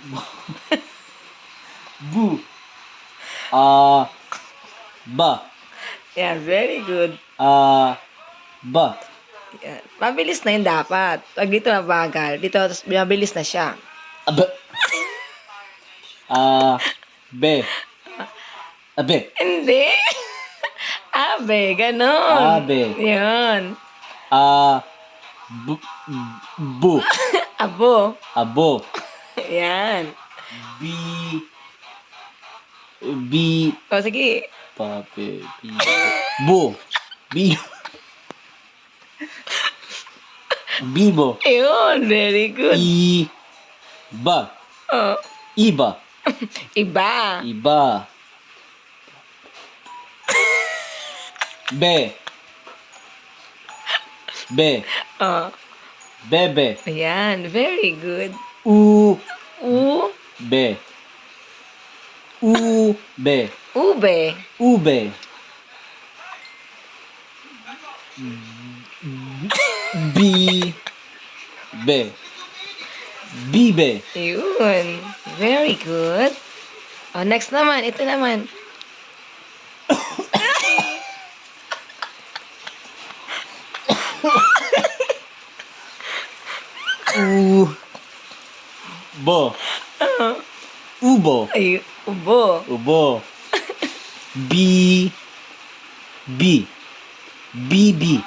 Bu. Ah. ba. Yeah, very good. Ah. ba. Yan. Mabilis na yun dapat. Pag dito mabagal, dito tapos mabilis na siya. Aba. Ah. be. Abe. Hindi. Abe, ganon. Abe. Yun. Ah. Bu. Bu. Abo. Abo. Yan. Bi. Bi. O, sige. Pape. Bi. Bu. Bi. Bibo. Yun, very good. I. Ba. Oh. Iba. Iba. Iba. Be. Be. Oh. Bebe. Ayan, very good. U. U. Be. Ube. Ube. Bi. Be. Bibe. Yun. Very good. Oh, next naman. Ito naman. U. Bo. Ubo. Ay, ubo. Ubo. Bi. Bi. Bibi.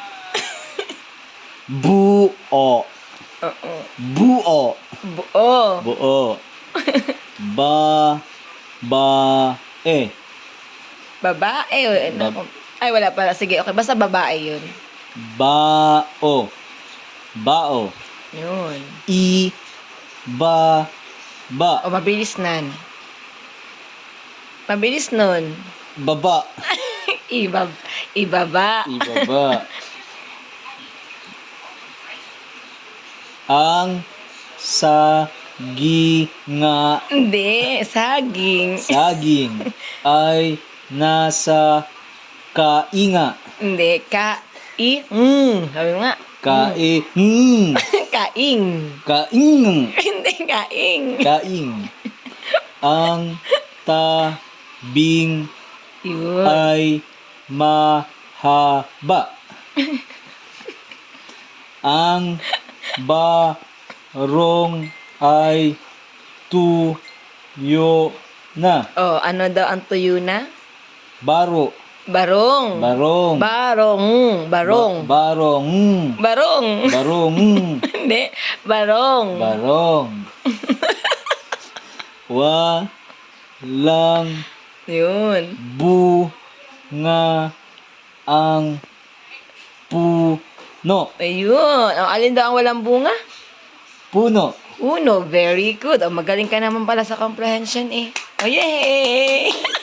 Buo. Oo. Buo. Buo. Buo. Ba. Ba. E. Babae. o ano? Bab- Ay, wala pala. Sige, okay. Basta babae yun. Bao. Bao. Yun. I. Ba. Ba. O, mabilis nan. Mabilis nun. Baba. Ibab ibaba. Ibaba. Ang saginga Hindi. Saging. saging ay nasa kainga. Hindi. Ka. I. Mm. Sabi mo nga. Kaing. Kaing. Kaing. Hindi. Kaing. Kaing. Ang tabing Yun. ay mahaba. Ang barong ay tuyo na. Oh, ano daw ang tuyo na? Baro. Barong. Barong. Barong. Barong. Ba- barong. Barong. Barong. Hindi. Barong. Barong. Walang Yun. bunga ang puno. Ayun. Oh, alin daw ang walang bunga? Puno. Uno. Very good. Oh, magaling ka naman pala sa comprehension eh. Oh, yay!